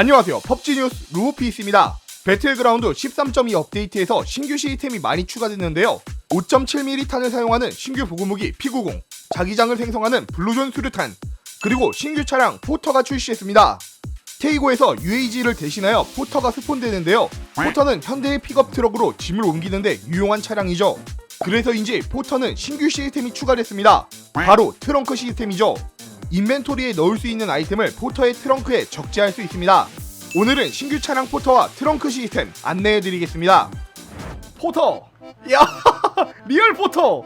안녕하세요. 펍지 뉴스 루피스입니다. 배틀그라운드 13.2 업데이트에서 신규 시스템이 많이 추가됐는데요. 5.7mm 탄을 사용하는 신규 보급무기 P90, 자기장을 생성하는 블루존 수류탄, 그리고 신규 차량 포터가 출시했습니다. 테이고에서 UAG를 대신하여 포터가 스폰되는데요. 포터는 현대의 픽업 트럭으로 짐을 옮기는데 유용한 차량이죠. 그래서인지 포터는 신규 시스템이 추가됐습니다. 바로 트렁크 시스템이죠. 인벤토리에 넣을 수 있는 아이템을 포터의 트렁크에 적재할 수 있습니다. 오늘은 신규 차량 포터와 트렁크 시스템 안내해드리겠습니다. 포터! 야! 리얼 포터!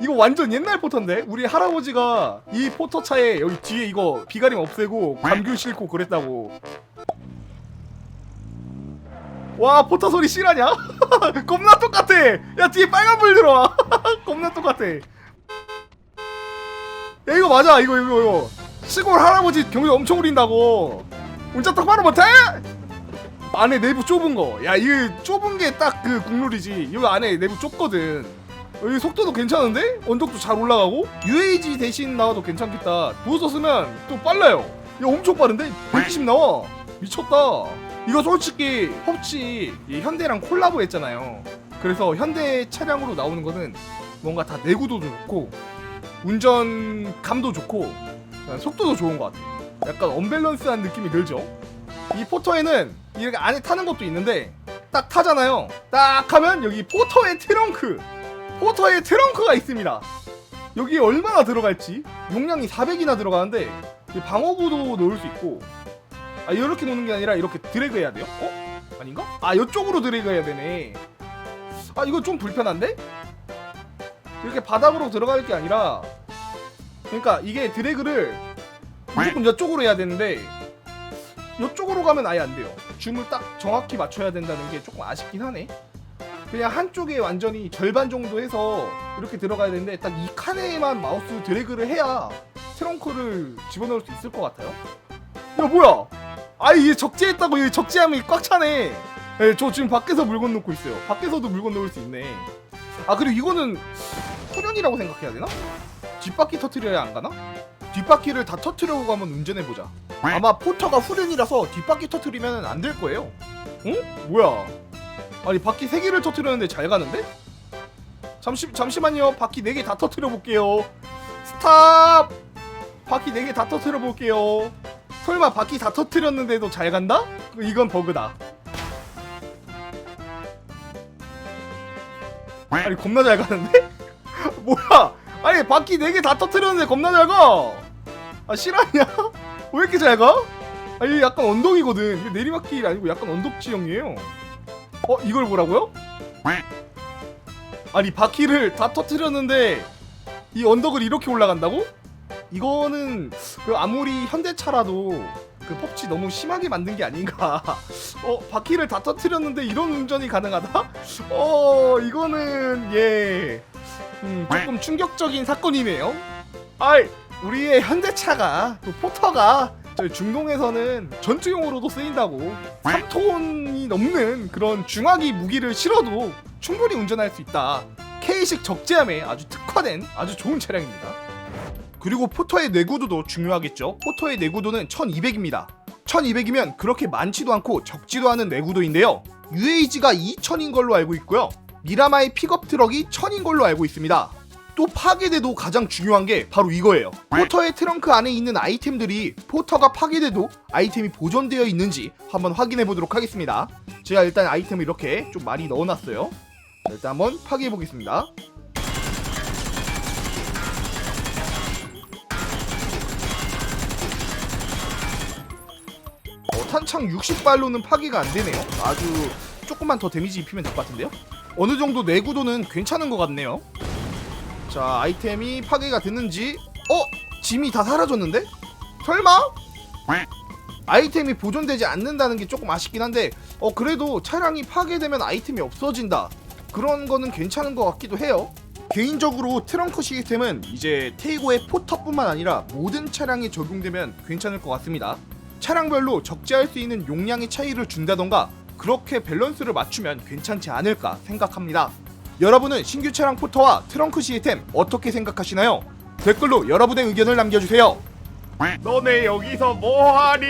이거 완전 옛날 포터인데? 우리 할아버지가 이 포터 차에 여기 뒤에 이거 비가림 없애고 감귤 싣고 그랬다고. 와 포터 소리 실화냐? 겁나 똑같아! 야 뒤에 빨간불 들어와! 겁나 똑같아. 야 이거 맞아. 이거 이거 이거. 시골 할아버지 경비 엄청 울린다고. 운전 똑바로 못해? 안에 내부 좁은 거야 이거 좁은 게 딱 그 국룰이지. 이거 안에 내부 좁거든. 여기 속도도 괜찮은데? 언덕도 잘 올라가고? UAG 대신 나와도 괜찮겠다. 부서 쓰면 또 빨라요. 이거 엄청 빠른데? 120 나와. 미쳤다. 이거 솔직히 이 현대랑 콜라보 했잖아요. 그래서 현대 차량으로 나오는 거는 뭔가 다 내구도도 좋고 운전감도 좋고 속도도 좋은 것 같아요. 약간 언밸런스한 느낌이 들죠. 이 포터에는 이렇게 안에 타는 것도 있는데 딱 타잖아요. 딱 하면 여기 포터의 트렁크, 포터의 트렁크가 있습니다. 여기에 얼마나 들어갈지 용량이 400이나 들어가는데 이 방어구도 넣을 수 있고 아 이렇게 놓는 게 아니라 이렇게 드래그 해야 돼요? 어? 아닌가? 아 이쪽으로 드래그 해야 되네. 아 이거 좀 불편한데? 이렇게 바닥으로 들어갈 게 아니라 그러니까 이게 드래그를 무조건 이쪽으로 해야 되는데 이쪽으로 가면 아예 안 돼요. 줌을 딱 정확히 맞춰야 된다는 게 조금 아쉽긴 하네. 그냥 한쪽에 완전히 절반 정도 해서 이렇게 들어가야 되는데 딱 이 칸에만 마우스 드래그를 해야 트렁크를 집어넣을 수 있을 것 같아요. 야 뭐야? 아 이게 적재했다고 이 적재하면 꽉 차네. 네, 저 지금 밖에서 물건 넣고 있어요. 밖에서도 물건 넣을 수 있네. 아 그리고 이거는 후련이라고 생각해야 되나? 뒷바퀴 터트려야 안 가나? 뒷바퀴를 다 터트려고 가면 운전해 보자. 아마 포터가 후련이라서 뒷바퀴 터트리면 안 될 거예요. 응? 뭐야? 아니 바퀴 세 개를 터트렸는데 잘 가는데? 잠시 잠시만요. 바퀴 네개다 터트려 볼게요. 스탑. 바퀴 네개다 터트려 볼게요. 설마 바퀴 다 터트렸는데도 잘 간다? 이건 버그다. 아니 겁나 잘 가는데? 뭐야? 아니 바퀴 4개 다 터트렸는데 겁나 잘 가. 아 실화냐? 왜 이렇게 잘 가? 아니 약간 언덕이거든. 이게 내리막길 아니고 약간 언덕 지형이에요. 어 이걸 보라고요? 아니 바퀴를 다 터트렸는데 이 언덕을 이렇게 올라간다고? 이거는 그 아무리 현대차라도 그 펍지 너무 심하게 만든 게 아닌가. 어 바퀴를 다 터트렸는데 이런 운전이 가능하다? 어 이거는 예 음, 조금 충격적인 사건이네요. 아이 우리의 현대차가 또 포터가 저희 중동에서는 전투용으로도 쓰인다고 3톤이 넘는 그런 중화기 무기를 실어도 충분히 운전할 수 있다. K식 적재함에 아주 특화된 아주 좋은 차량입니다. 그리고 포터의 내구도도 중요하겠죠. 포터의 내구도는 1200입니다. 1200이면 그렇게 많지도 않고 적지도 않은 내구도인데요. UAG가 2000인 걸로 알고 있고요. 미라마의 픽업 트럭이 1000인 걸로 알고 있습니다. 또 파괴돼도 가장 중요한 게 바로 이거예요. 포터의 트렁크 안에 있는 아이템들이 포터가 파괴돼도 아이템이 보존되어 있는지 한번 확인해 보도록 하겠습니다. 제가 일단 아이템을 이렇게 좀 많이 넣어놨어요. 자, 일단 한번 파괴해 보겠습니다. 어, 탄창 60발로는 파괴가 안 되네요. 아주 조금만 더 데미지 입히면 될 것 같은데요? 어느 정도 내구도는 괜찮은 것 같네요. 자, 아이템이 파괴가 됐는지, 어? 짐이 다 사라졌는데? 설마? 아이템이 보존되지 않는다는 게 조금 아쉽긴 한데, 어, 그래도 차량이 파괴되면 아이템이 없어진다. 그런 거는 괜찮은 것 같기도 해요. 개인적으로 트렁크 시스템은 이제 테이고의 포터뿐만 아니라 모든 차량에 적용되면 괜찮을 것 같습니다. 차량별로 적재할 수 있는 용량의 차이를 준다던가 그렇게 밸런스를 맞추면 괜찮지 않을까 생각합니다. 여러분은 신규 차량 포터와 트렁크 시스템 어떻게 생각하시나요? 댓글로 여러분의 의견을 남겨주세요. 너네 여기서 뭐하니?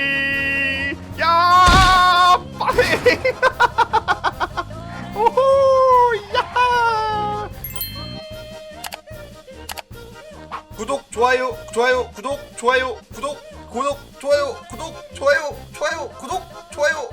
야! 빠세! 오호! 야! 구독 좋아요 좋아요 구독 좋아요 구독 구독 좋아요 구독 좋아요 좋아요 구독 좋아요